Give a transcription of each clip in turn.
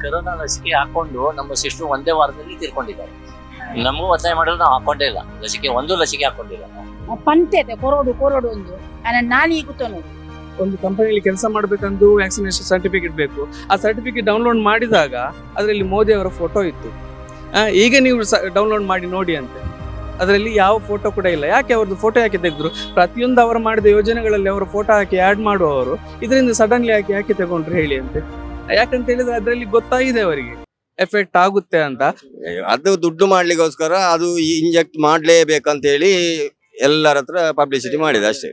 Corona ಲಸಿಕೆ ಹಾಕೊಂಡು ನಮ್ಮ ಸಿಸ್ಟರ್ ಒಂದೇ ವಾರದಲ್ಲಿ ತೀರ್ಕೊಂಡಿದ್ದಾರೆ. ನಮಗೂ ಒತ್ತಾಯ ಮಾಡಲು ನಾವು ಹಾಕೊಂಡೇ ಇಲ್ಲ. ಲಸಿಕೆ ಒಂದು ಲಸಿಕೆ ಹಾಕೊಂಡಿಲ್ಲ ಪಂತೆ ಕೊರೋಡು ಕೊರೋಡು ಒಂದು. ನಾನು ಈಗ ಒಂದು ಕಂಪನಿಯಲ್ಲಿ ಕೆಲಸ ಮಾಡಬೇಕಂದು ವ್ಯಾಕ್ಸಿನೇಷನ್ ಸರ್ಟಿಫಿಕೇಟ್ ಬೇಕು ಆ ಸರ್ಟಿಫಿಕೇಟ್ ಡೌನ್ಲೋಡ್ ಮಾಡಿದಾಗ ಅದರಲ್ಲಿ ಮೋದಿ ಅವರ ಫೋಟೋ ಇತ್ತು. ಆ, ಈಗ ನೀವು ಡೌನ್ಲೋಡ್ ಮಾಡಿ ನೋಡಿ ಅಂತೆ. ಅದರಲ್ಲಿ ಯಾವ ಫೋಟೋ ಕೂಡ ಇಲ್ಲ. ಯಾಕೆ ಅವ್ರದ್ದು ಫೋಟೋ ಯಾಕೆ ತೆಗೆದ್ರು? ಪ್ರತಿಯೊಂದು ಅವರು ಮಾಡಿದ ಯೋಜನೆಗಳಲ್ಲಿ ಅವರ ಫೋಟೋ ಹಾಕಿ ಆ್ಯಡ್ ಮಾಡುವವರು ಇದರಿಂದ ಸಡನ್ಲಿ ಹಾಕಿ ಯಾಕೆ ತಗೊಂಡ್ರು ಹೇಳಿ ಅಂತೆ. ಯಾಕಂತ ಹೇಳಿದ್ರೆ ಅದರಲ್ಲಿ ಗೊತ್ತಾಗಿದೆ ಅವರಿಗೆ. ಎಫೆಕ್ಟ್ ಆಗುತ್ತೆ ಅಂತ. ಅದು ದುಡ್ಡು ಮಾಡ್ಲಿಕ್ಕೋಸ್ಕರ ಅದು ಇಂಜೆಕ್ಟ್ ಮಾಡ್ಲೇಬೇಕಂತ ಹೇಳಿ ಎಲ್ಲರ ಹತ್ರ ಪಬ್ಲಿಸಿಟಿ ಮಾಡಿದೆ ಅಷ್ಟೇ.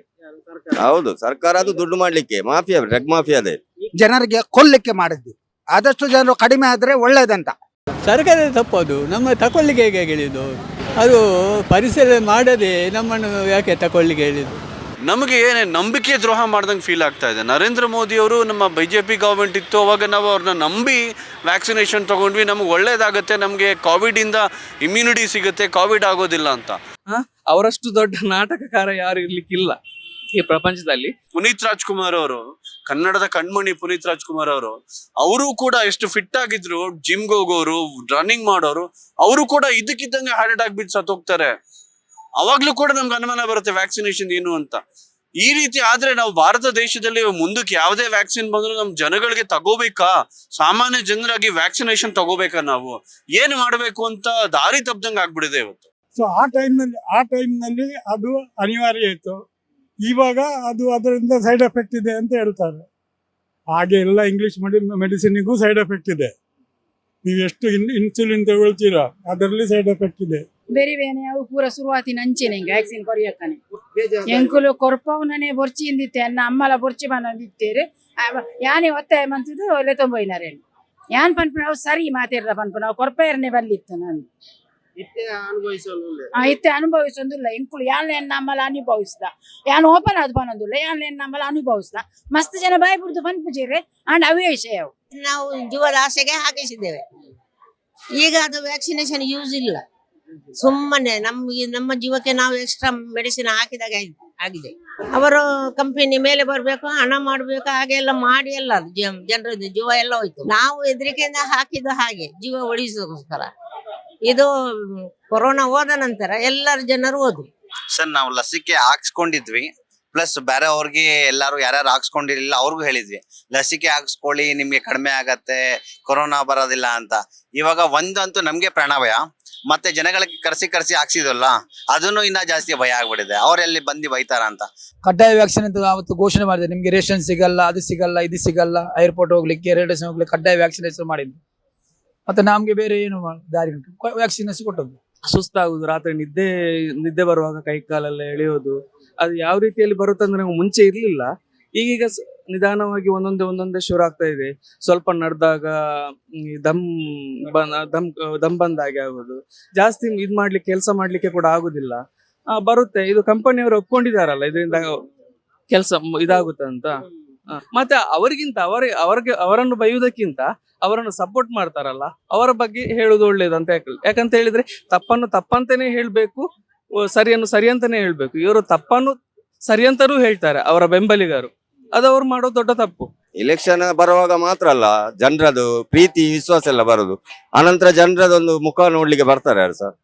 ಹೌದು ಸರ್ಕಾರ ಅದು ದುಡ್ಡು ಮಾಡ್ಲಿಕ್ಕೆ ಮಾಫಿಯಾ ಡ್ರಗ್ ಮಾಫಿಯಾ ಅದೇ. ಜನರಿಗೆ ಕೊಲ್ಲಕ್ಕೆ ಮಾಡಿದ್ವಿ ಆದಷ್ಟು ಜನರು ಕಡಿಮೆ ಆದ್ರೆ ಒಳ್ಳೇದಂತ. ಸರ್ಕಾರ ತಪ್ಪದು ನಮ್ಮ ತಕೊಳ್ಳಿಕ್ಕೆ ಹೇಗೆ ಹೇಳಿದ್ದು? ಅದು ಪರಿಸರ ಮಾಡದೆ ನಮ್ಮನ್ನು ಯಾಕೆ ತಕೊಳ್ಳಿಕ್ಕೆ ಹೇಳಿದ್ದು? ನಮಗೆ ಏನೇ ನಂಬಿಕೆ ದ್ರೋಹ ಮಾಡ್ದಂಗೆ ಫೀಲ್ ಆಗ್ತಾ ಇದೆ. ನರೇಂದ್ರ ಮೋದಿ ಅವರು ನಮ್ಮ ಬಿ ಜೆ ಪಿ ಗೌರ್ಮೆಂಟ್ ಇತ್ತು ಅವಾಗ ನಾವು ಅವ್ರನ್ನ ನಂಬಿ ವ್ಯಾಕ್ಸಿನೇಷನ್ ತೊಗೊಂಡ್ವಿ. ನಮ್ಗೆ ಒಳ್ಳೇದಾಗುತ್ತೆ ನಮಗೆ ಕೋವಿಡಿಂದ ಇಮ್ಯುನಿಟಿ ಸಿಗುತ್ತೆ ಕೋವಿಡ್ ಆಗೋದಿಲ್ಲ ಅಂತ. ಅವರಷ್ಟು ದೊಡ್ಡ ನಾಟಕಕಾರ ಯಾರು ಇರ್ಲಿಕ್ಕಿಲ್ಲ ಈ ಪ್ರಪಂಚದಲ್ಲಿ. ಪುನೀತ್ ರಾಜ್ಕುಮಾರ್ ಅವರು ಕನ್ನಡದ ಕಣ್ಮಣಿ ಪುನೀತ್ ರಾಜ್ಕುಮಾರ್ ಅವರು ಅವರು ಕೂಡ ಎಷ್ಟು ಫಿಟ್ ಆಗಿದ್ರು ಜಿಮ್ಗೆ ಹೋಗೋರು ರನ್ನಿಂಗ್ ಮಾಡೋರು ಅವರು ಕೂಡ ಇದಕ್ಕಿದ್ದಂಗೆ ಹಾರ್ಟ್ ಅಟ್ಯಾಕ್ ಬಿದ್ದು ಸತ್ತೋಗ್ತಾರೆ. ಅವಾಗ್ಲೂ ಕೂಡ ನಮ್ಗೆ ಅನುಮಾನ ಬರುತ್ತೆ ವ್ಯಾಕ್ಸಿನೇಷನ್ ಏನು ಅಂತ. ಈ ರೀತಿ ಆದ್ರೆ ನಾವು ಭಾರತ ದೇಶದಲ್ಲಿ ಮುಂದಕ್ಕೆ ಯಾವುದೇ ವ್ಯಾಕ್ಸಿನ್ ಬಂದ್ರು ನಮ್ ಜನಗಳಿಗೆ ತಗೋಬೇಕಾ? ಸಾಮಾನ್ಯ ಜನರಾಗಿ ವ್ಯಾಕ್ಸಿನೇಷನ್ ತಗೋಬೇಕಾ ನಾವು? ಏನ್ ಮಾಡಬೇಕು ಅಂತ ದಾರಿ ತಪ್ಪದಂಗೆ ಆಗ್ಬಿಡಿದೆ ಇವತ್ತು. ಸೊ ಆ ಟೈಮ್ನಲ್ಲಿ ಆ ಟೈಮ್ನಲ್ಲಿ ಅದು ಅನಿವಾರ್ಯ ಇತ್ತು. ಇವಾಗ ಅದು ಅದರಿಂದ ಸೈಡ್ ಎಫೆಕ್ಟ್ ಇದೆ ಅಂತ ಹೇಳ್ತಾರೆ. ಹಾಗೆ ಎಲ್ಲ ಇಂಗ್ಲಿಷ್ ಮೆಡಿ ಮೆಡಿಸಿನಿಗೂ ಸೈಡ್ ಎಫೆಕ್ಟ್ ಇದೆ. ನೀವು ಎಷ್ಟು ಇನ್ ಇನ್ಸುಲಿನ್ ತಗೊಳ್ತೀರಾ, ಅದರಲ್ಲಿ ಸೈಡ್ ಎಫೆಕ್ಟ್ ಇದೆ. ಬೇರೆ ಬೇನೆ ಅವು ಪೂರ ಶುರುವಾತಿನ ಅಂಚೆನೆ ವ್ಯಾಕ್ಸಿನ್ ಕೊರಿಯಕ್ಕನೆ. ಎಂಕುಲು ಕೊರ್ಪವನೇ ಬೊರ್ಚಿ ಇಂದಿತ್ತೆ ಅನ್ನ ಅಮ್ಮಲ ಬೊರ್ಚಿ ಬಂದಿತ್ತೇರು ಯಾನೇ ಒತ್ತಾಯ ಮಂತಿದ್ದು ಒಳ್ಳೆ ತೊಂಬೈನಾರೆ ಯಾನ್ ಪನ್ಪುನ ಅವು ಸರಿ ಮಾತಿರ್ಲ ಪನ್ಪುನ ಅವು ಕೊರ್ಪೆಯರ್ನೆ ಬಲ್ಲಿತ್ತು ನಾನು ಆ ಇತ್ತೆ ಅನುಭವಿಸೊಂದಿಲ್ಲ. ಎಂಕುಲು ಯಾನ್ ನಮ್ಮಲ್ಲ ನಮ್ಮಲ ಅನುಭವಿಸ್ದ? ಯಾನ್ ಓಪನ್ ಆದ್ ಬನ್ನೊಂದಿಲ್ಲ ಯಾನ್ ನಮ್ಮಲ್ಲ ನಮ್ಮಲ ಅನುಭವಿಸ್ದ? ಮಸ್ತ್ ಜನ ಬಾಯಿ ಬಿಡ್ದು ಪನ್ಪುಜಿರೆ ಅಂಡ್ ಅವೇ ವಿಷಯ ನಾವು ಜೀವದ ಆಸೆಗೆ ಹಾಕಿಸಿದ್ದೇವೆ. ಈಗ ಅದು ವ್ಯಾಕ್ಸಿನೇಷನ್ ಯೂಸ್ ಇಲ್ಲ. ಸುಮ್ಮನೆ ನಮ್ಗೆ ನಮ್ಮ ಜೀವಕ್ಕೆ ನಾವು ಎಕ್ಸ್ಟ್ರಾ ಮೆಡಿಸಿನ್ ಹಾಕಿದಾಗ ಆಗಿದೆ. ಅವರು ಕಂಪನಿ ಮೇಲೆ ಬರ್ಬೇಕು, ಹಣ ಮಾಡ್ಬೇಕು, ಹಾಗೆ ಎಲ್ಲ ಮಾಡಿ ಎಲ್ಲ ಜನರ ಜೀವ ಎಲ್ಲ ಹೋಯ್ತು. ನಾವು ಹೆದರಿಕೆಯಿಂದ ಹಾಕಿದ್ದು ಹಾಗೆ, ಜೀವ ಉಳಿಸೋದಕ್ಕೋಸ್ಕರ. ಇದು ಕೊರೋನಾ ಹೋದ ನಂತರ ಎಲ್ಲರ ಜನರು ಹೋದ್ರು. ಸರ್, ನಾವು ಲಸಿಕೆ ಹಾಕ್ಸ್ಕೊಂಡಿದ್ವಿ. ಪ್ಲಸ್ ಬೇರೆ ಅವ್ರಿಗೆ ಎಲ್ಲಾರು ಯಾರ್ಯಾರು ಹಾಕ್ಸ್ಕೊಂಡಿರ್ಲಿಲ್ಲ, ಅವ್ರಿಗೂ ಹೇಳಿದ್ವಿ. ಲಸಿಕೆ ಹಾಕ್ಸ್ಕೊಳ್ಳಿ, ನಿಮ್ಗೆ ಕಡಿಮೆ ಆಗತ್ತೆ, ಕೊರೋನಾ ಬರೋದಿಲ್ಲ ಅಂತ. ಇವಾಗ ಒಂದಂತೂ ನಮ್ಗೆ ಪ್ರಾಣಭಯ ಮತ್ತೆ ಜನಗಳಿಗೆ ಕರೆಸಿ ಕರೆಸಿ ಹಾಕ್ಸಿದ್ವಲ್ಲ ಅದನ್ನು ಇನ್ನ ಜಾಸ್ತಿ ಭಯ ಆಗ್ಬಿಟ್ಟಿದೆ. ಅವರೆಲ್ಲಿ ಬಂದು ಬೈತಾರ ಅಂತ. ಕಡ್ಡಾಯ ವ್ಯಾಕ್ಸಿನ್ ಅಂತ ಅವತ್ತು ಘೋಷಣೆ ಮಾಡಿದೆ. ನಿಮ್ಗೆ ರೇಷನ್ ಸಿಗಲ್ಲ ಅದು ಸಿಗಲ್ಲ ಇದು ಸಿಗಲ್ಲ ಏರ್ಪೋರ್ಟ್ ಹೋಗ್ಲಿಕ್ಕೆ ರೇಡಿಯೋ ಹೋಗ್ಲಿಕ್ಕೆ ಕಡ್ಡಾಯ ವ್ಯಾಕ್ಸಿನೇಷನ್ ಮಾಡಿದ್ರು. ಮತ್ತೆ ನಮ್ಗೆ ಬೇರೆ ಏನು ದಾರಿ ಉಂಟು. ವ್ಯಾಕ್ಸಿನೇಷನ್ ಕೊಟ್ಟದ್ದು. ಸುಸ್ತಾಗುದು. ರಾತ್ರಿ ನಿದ್ದೆ ನಿದ್ದೆ ಬರುವಾಗ ಕೈ ಕಾಲೆಲ್ಲ ಎಳೆಯೋದು ಅದು ಯಾವ ರೀತಿಯಲ್ಲಿ ಬರುತ್ತೆ ಅಂದ್ರೆ ನಮ್ಗೆ ಮುಂಚೆ ಇರ್ಲಿಲ್ಲ. ಈಗೀಗ ಸ- ನಿಧಾನವಾಗಿ ಒಂದೊಂದೇ ಒಂದೊಂದೇ ಶುರು ಆಗ್ತಾ ಇದೆ. ಸ್ವಲ್ಪ ನಡೆದಾಗ ದಮ್ ಬ- ದಮ್ ದಮ್ ಬಂದಾಗೆ ಆಗೋದು. ಜಾಸ್ತಿ ಇದು ಮಾಡ್ಲಿಕ್ಕೆ ಕೆಲಸ ಮಾಡ್ಲಿಕ್ಕೆ ಕೂಡ ಆಗುದಿಲ್ಲ. ಆ, ಬರುತ್ತೆ. ಇದು ಕಂಪನಿಯವರು ಒಪ್ಕೊಂಡಿದಾರಲ್ಲ ಇದರಿಂದ ಕೆಲಸ ಇದಾಗುತ್ತೆ ಅಂತ. ಮತ್ತೆ ಅವರಿಗಿಂತ ಅವರ ಅವರಿಗೆ ಅವರನ್ನು ಬೈಯುವುದಕ್ಕಿಂತ ಅವರನ್ನು ಸಪೋರ್ಟ್ ಮಾಡ್ತಾರಲ್ಲ ಅವರ ಬಗ್ಗೆ ಹೇಳುದು ಒಳ್ಳೇದು ಅಂತ ಯಾಕೆ ಯಾಕಂತ ಹೇಳಿದ್ರೆ ತಪ್ಪನ್ನು ತಪ್ಪಂತಾನೆ ಹೇಳ್ಬೇಕು ಸರಿಯನ್ನು ಸರಿ ಅಂತಾನೆ ಹೇಳ್ಬೇಕು. ಇವರು ತಪ್ಪನ್ನು ಸರಿ ಅಂತಾನೂ ಹೇಳ್ತಾರೆ ಅವರ ಬೆಂಬಲಿಗರು. ಅದು ಅವ್ರು ಮಾಡೋ ದೊಡ್ಡ ತಪ್ಪು. ಇಲೆಕ್ಷನ್ ಬರುವಾಗ ಮಾತ್ರ ಅಲ್ಲ ಜನರದು ಪ್ರೀತಿ ವಿಶ್ವಾಸ ಎಲ್ಲ ಬರೋದು. ಆನಂತರ ಜನರದೊಂದು ಮುಖ ನೋಡ್ಲಿಕ್ಕೆ ಬರ್ತಾರೆ ಯಾರು ಸರ್?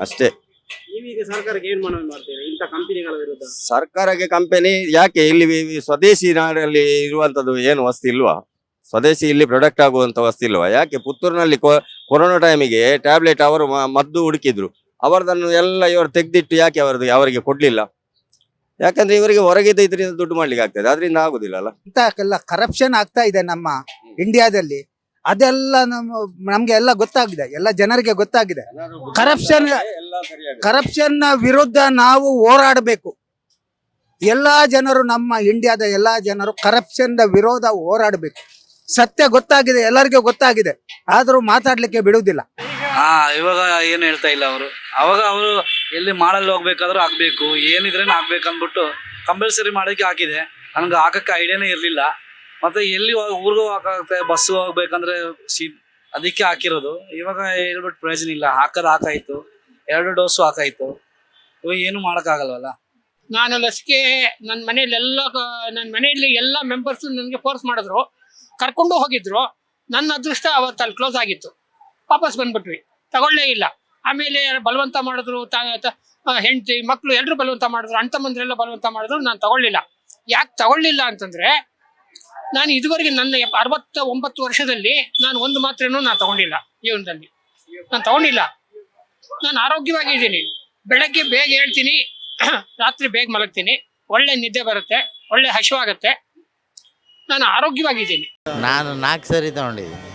ಅಷ್ಟೇ. ನೀವೀಗ ಸರ್ಕಾರಕ್ಕೆ ಏನ್ ಮನವಿ ಮಾಡ್ತೀರಿ? ಇಂಥ ಕಂಪನಿಗಳ ವಿರುದ್ಧ? ಸರ್ಕಾರಕ್ಕೆ ಕಂಪನಿ ಯಾಕೆ ಇಲ್ಲಿ ವಿ- ಸ್ವದೇಶಿ ನಾಡಲ್ಲಿ ಇರುವಂತದ್ದು ಏನು ವಸ್ತು ಇಲ್ವಾ? ಸ್ವದೇಶಿ ಇಲ್ಲಿ ಪ್ರೊಡಕ್ಟ್ ಆಗುವಂತ ವಸ್ತು ಇಲ್ವಾ? ಯಾಕೆ ಪುತ್ತೂರಿನಲ್ಲಿ ಕೊ- ಕೊರೋನಾ ಟೈಮಿಗೆ ಟ್ಯಾಬ್ಲೆಟ್ ಅವರು ಮ- ಮದ್ದು ಹುಡುಕಿದ್ರು. ಅವರದನ್ನು ಎಲ್ಲ ಇವರು ತೆಗೆದಿಟ್ಟು ಯಾಕೆ ಅವರದು ಅವರಿಗೆ ಕೊಡ್ಲಿಲ್ಲ? ಯಾಕಂದ್ರೆ ಇವರಿಗೆ ಹೊರಗಿದ್ದ ಇದರಿಂದ ದುಡ್ಡು ಮಾಡ್ಲಿಕ್ಕೆ ಆಗ್ತದೆ ಅದರಿಂದ ಆಗುದಿಲ್ಲ ಅಲ್ಲ ಇಂಥಕ್ಕೆಲ್ಲ ಕರಪ್ಷನ್ ಆಗ್ತಾ ಇದೆ ನಮ್ಮ ಇಂಡಿಯಾದಲ್ಲಿ ಅದೆಲ್ಲ ನಮ್ಮ ನಮ್ಗೆ ಎಲ್ಲ ಗೊತ್ತಾಗಿದೆ ಎಲ್ಲ ಜನರಿಗೆ ಗೊತ್ತಾಗಿದೆ. ಕರಪ್ಷನ್ ಕರಪ್ಷನ್ ವಿರುದ್ಧ ನಾವು ಹೋರಾಡಬೇಕು. ಎಲ್ಲಾ ಜನರು ನಮ್ಮ ಇಂಡಿಯಾದ ಎಲ್ಲಾ ಜನರು ಕರಪ್ಷನ್ ವಿರೋಧ ಹೋರಾಡಬೇಕು. ಸತ್ಯ ಗೊತ್ತಾಗಿದೆ ಎಲ್ಲರಿಗೂ ಗೊತ್ತಾಗಿದೆ. ಆದರೂ ಮಾತಾಡ್ಲಿಕ್ಕೆ ಬಿಡುವುದಿಲ್ಲ. ಹಾ ಇವಾಗ ಏನು ಹೇಳ್ತಾ ಇಲ್ಲ ಅವರು. ಅವಾಗ ಅವರು ಎಲ್ಲಿ ಮಾಡಲ್ಲಿ ಹೋಗ್ಬೇಕಾದ್ರೂ ಆಗಬೇಕು ಏನಿದ್ರೆ ಆಗ್ಬೇಕು ಅಂದ್ಬಿಟ್ಟು ಕಂಪಲ್ಸರಿ ಮಾಡೋಕೆ ಹಾಕಿದೆ. ನನ್ಗೆ ಹಾಕಕ್ಕೆ ಐಡಿಯಾನೇ ಇರಲಿಲ್ಲ. ಮತ್ತೆ ಎಲ್ಲಿ ಊರಿಗೂ ಹಾಕಾಗುತ್ತೆ ಬಸ್ಸು ಹೋಗ್ಬೇಕಂದ್ರೆ ಸೀಟ್ ಅದಕ್ಕೆ ಹಾಕಿರೋದು. ಇವಾಗ ಹೇಳ್ಬಿಟ್ಟು ಪ್ರಯೋಜನ ಇಲ್ಲ. ಹಾಕೋದು ಹಾಕಾಯ್ತು. ಎರಡು ಡೋಸು ಹಾಕಾಯ್ತು. ಇವಾಗ ಏನು ಮಾಡೋಕ್ಕಾಗಲ್ವಲ್ಲ? ನಾನು ಲಸಿಕೆ ನನ್ನ ಮನೇಲಿ ಎಲ್ಲ ನನ್ನ ಮನೆಯಲ್ಲಿ ಎಲ್ಲ ಮೆಂಬರ್ಸ್ ನನಗೆ ಫೋರ್ಸ್ ಮಾಡಿದ್ರು. ಕರ್ಕೊಂಡು ಹೋಗಿದ್ರು. ನನ್ನ ಅದೃಷ್ಟ ಅವತ್ತು ಅಲ್ಲಿ ಕ್ಲೋಸ್ ಆಗಿತ್ತು. ವಾಪಸ್ ಬಂದ್ಬಿಟ್ವಿ. ತಗೊಳ್ಳೇ ಇಲ್ಲ. ಆಮೇಲೆ ಬಲವಂತ ಮಾಡಿದ್ರು ಹೆಂಡತಿ ಮಕ್ಕಳು ಎಲ್ಲರೂ ಬಲವಂತ ಮಾಡಿದ್ರು. ಅಣ್ಣ ತಮ್ಮಂದ್ರೆಲ್ಲ ಬಲವಂತ ಮಾಡಿದ್ರು. ನಾನು ತಗೊಳ್ಳಿಲ್ಲ. ಯಾಕೆ ತಗೊಳ್ಳಿಲ್ಲ ಅಂತಂದ್ರೆ, ನಾನು ಇದುವರೆಗೆ ನನ್ನ ಅರವತ್ತ ಒಂಬತ್ತು ವರ್ಷದಲ್ಲಿ ನಾನು ಒಂದು ಮಾತ್ರೆನೂ ನಾನು ತಗೊಂಡಿಲ್ಲ ಜೀವನದಲ್ಲಿ. ನಾನು ತಗೊಂಡಿಲ್ಲ. ನಾನು ಆರೋಗ್ಯವಾಗಿದ್ದೀನಿ ಬೆಳಗ್ಗೆ ಬೇಗ ಹೇಳ್ತೀನಿ. ರಾತ್ರಿ ಬೇಗ ಮಲಗ್ತೀನಿ. ಒಳ್ಳೆ ನಿದ್ದೆ ಬರುತ್ತೆ. ಒಳ್ಳೆ ಹಸಿವಾಗತ್ತೆ ನಾನು ಆರೋಗ್ಯವಾಗಿದ್ದೀನಿ ನಾನು ನಾಲ್ಕು ಸರಿ ತಗೊಂಡಿದ್ದೀನಿ.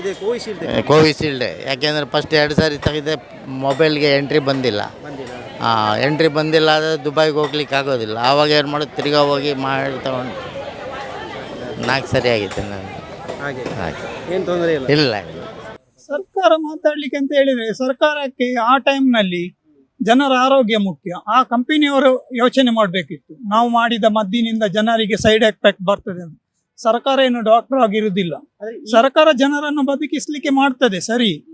ಇದೆ ಕೋವಿಶೀಲ್ಡ್ ಕೋವಿಶೀಲ್ಡ್ ಯಾಕೆಂದರೆ ಫಸ್ಟ್ ಎರಡು ಸಾರಿ ತೆಗೆದೆ ಮೊಬೈಲ್ಗೆ ಎಂಟ್ರಿ ಬಂದಿಲ್ಲ. ಎಂಟ್ರಿ ಬಂದಿಲ್ಲ ಆದರೆ ದುಬೈಗೆ ಹೋಗ್ಲಿಕ್ಕೆ ಆಗೋದಿಲ್ಲ. ಆವಾಗ ಏನು ಮಾಡೋದು? ತಿರ್ಗಾ ಹೋಗಿ ಮಾಡಿ ತಗೊಂಡು ನಾಲ್ಕು ಸರಿ ಆಗಿತ್ತು ನಾನು ಹಾಗೆ. ಏನು ತೊಂದರೆ ಇಲ್ಲ? ಇಲ್ಲ ಇಲ್ಲ. ಸರ್ಕಾರ ಮಾತಾಡ್ಲಿಕ್ಕೆ ಅಂತ ಹೇಳಿದರೆ ಸರ್ಕಾರಕ್ಕೆ ಆ ಟೈಮ್ನಲ್ಲಿ ಜನರ ಆರೋಗ್ಯ ಮುಖ್ಯ. ಆ ಕಂಪನಿಯವರು ಯೋಚನೆ ಮಾಡಬೇಕಿತ್ತು. ನಾವು ಮಾಡಿದ ಮದ್ದಿನಿಂದ ಜನರಿಗೆ ಸೈಡ್ ಎಫೆಕ್ಟ್ ಬರ್ತದೆ ಅಂತ. ಸರ್ಕಾರ ಏನು ಡಾಕ್ಟರ್ ಆಗಿರುವುದಿಲ್ಲ. ಸರ್ಕಾರ ಜನರನ್ನು ಬದುಕಿಸ್ಲಿಕ್ಕೆ ಮಾಡ್ತದೆ ಸರಿ.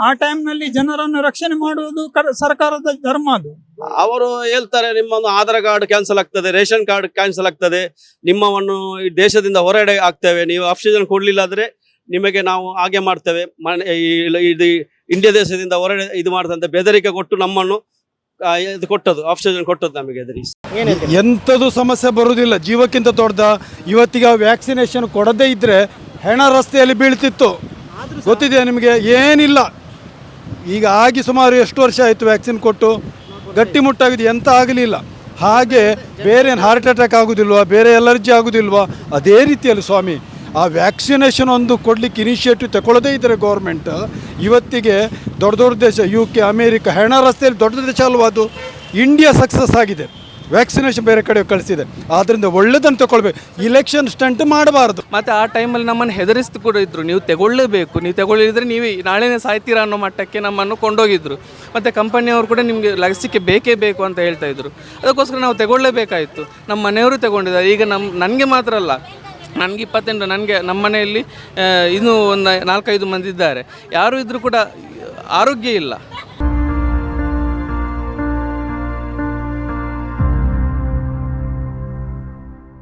ಆ ಟೈಮ್ನಲ್ಲಿ ಜನರನ್ನು ರಕ್ಷಣೆ ಮಾಡುವುದು ಕರ- ಸರ್ಕಾರದ ಧರ್ಮ ಅದು. ಅವರು ಹೇಳ್ತಾರೆ ನಿಮ್ಮನ್ನು ಆಧಾರ್ ಕಾರ್ಡ್ ಕ್ಯಾನ್ಸಲ್ ಆಗ್ತದೆ ರೇಷನ್ ಕಾರ್ಡ್ ಕ್ಯಾನ್ಸಲ್ ಆಗ್ತದೆ. ನಿಮ್ಮವನ್ನು ಈ ದೇಶದಿಂದ ಹೊರಡೆ ಆಗ್ತೇವೆ. ನೀವು ಆಕ್ಸಿಜನ್ ಕೊಡ್ಲಿಲ್ಲ ಆದ್ರೆ ನಿಮಗೆ ನಾವು ಹಾಗೆ ಮಾಡ್ತೇವೆ. ಇದು ಇಂಡಿಯಾ ದೇಶದಿಂದ ಹೊರಡೆ ಇದು ಮಾಡ್ತಂತ. ಬೆದರಿಕೆ ಕೊಟ್ಟು ನಮ್ಮನ್ನು ಆ, ಇದು ಕೊಟ್ಟದ್ದು ಆಕ್ಸಿಜನ್ ಕೊಟ್ಟದ್ದು ನಮಗೆ ಹೇಳ್ತೀರಿ? ಎಂಥದ್ದು ಸಮಸ್ಯೆ ಬರುವುದಿಲ್ಲ. ಜೀವಕ್ಕಿಂತ ದೊಡ್ಡದ ಇವತ್ತಿಗೆ ವ್ಯಾಕ್ಸಿನೇಷನ್ ಕೊಡದೇ ಇದ್ದರೆ ಹೆಣ ರಸ್ತೆಯಲ್ಲಿ ಬೀಳ್ತಿತ್ತು. ಗೊತ್ತಿದೆಯಾ ನಿಮಗೆ? ಏನಿಲ್ಲ. ಈಗ ಆಗಿ ಸುಮಾರು ಎಷ್ಟು ವರ್ಷ ಆಯಿತು ವ್ಯಾಕ್ಸಿನ್ ಕೊಟ್ಟು? ಗಟ್ಟಿಮುಟ್ಟಾಗಿದೆ ಎಂತ ಆಗಲಿಲ್ಲ. ಹಾಗೆ ಬೇರೆ ಏನು ಹಾರ್ಟ್ ಅಟ್ಯಾಕ್ ಆಗೋದಿಲ್ವಾ? ಬೇರೆ ಎಲರ್ಜಿ ಆಗೋದಿಲ್ವಾ? ಅದೇ ರೀತಿಯಲ್ಲಿ ಸ್ವಾಮಿ ಆ ವ್ಯಾಕ್ಸಿನೇಷನ್ ಒಂದು ಕೊಡಲಿಕ್ಕೆ ಇನಿಷಿಯೇಟಿವ್ ತಗೊಳ್ಳೋದೇ ಇದ್ದರೆ ಗೌರ್ಮೆಂಟ್ ಇವತ್ತಿಗೆ ದೊಡ್ಡ ದೊಡ್ಡ ದೇಶ ಯು ಕೆ ಅಮೇರಿಕ ಹೆಣ ರಸ್ತೆಯಲ್ಲಿ ದೊಡ್ಡ ದೇಶ ಅಲ್ವಾ ಅದು? ಇಂಡಿಯಾ ಸಕ್ಸಸ್ ಆಗಿದೆ. ವ್ಯಾಕ್ಸಿನೇಷನ್ ಬೇರೆ ಕಡೆ ಕಳಿಸಿದೆ. ಆದ್ದರಿಂದ ಒಳ್ಳೇದನ್ನು ತಗೊಳ್ಬೇಕು. ಇಲೆಕ್ಷನ್ ಸ್ಟಂಟ್ ಮಾಡಬಾರ್ದು. ಮತ್ತು ಆ ಟೈಮಲ್ಲಿ ನಮ್ಮನ್ನು ಹೆದರಿಸ್ತು ಕೂಡ ಇದ್ದರು ನೀವು ತಗೊಳ್ಳೇಬೇಕು. ನೀವು ತಗೊಳ್ಳಿದ್ರೆ ನೀವು ನಾಳೆನೇ ಸಾಯ್ತೀರಾ ಅನ್ನೋ ಮಟ್ಟಕ್ಕೆ ನಮ್ಮನ್ನು ಕೊಂಡೋಗಿದ್ರು. ಮತ್ತು ಕಂಪನಿಯವರು ಕೂಡ ನಿಮಗೆ ಲಸಿಕೆ ಬೇಕೇ ಬೇಕು ಅಂತ ಹೇಳ್ತಾ ಇದ್ರು. ಅದಕ್ಕೋಸ್ಕರ ನಾವು ತಗೊಳ್ಳೇಬೇಕಾಯಿತು. ನಮ್ಮ ಮನೆಯವರು ತಗೊಂಡಿದ್ದಾರೆ. ಈಗ ನಮ್ಮ ನನಗೆ ಮಾತ್ರ ಅಲ್ಲ. ನನಗೆ ಇಪ್ಪತ್ತೆಂಟು, ನನಗೆ ನಮ್ಮ ಮನೆಯಲ್ಲಿ ಇನ್ನೂ ಒಂದು ನಾಲ್ಕೈದು ಮಂದಿ ಇದ್ದಾರೆ. ಯಾರು ಇದ್ದರೂ ಕೂಡ ಆರೋಗ್ಯ ಇಲ್ಲ.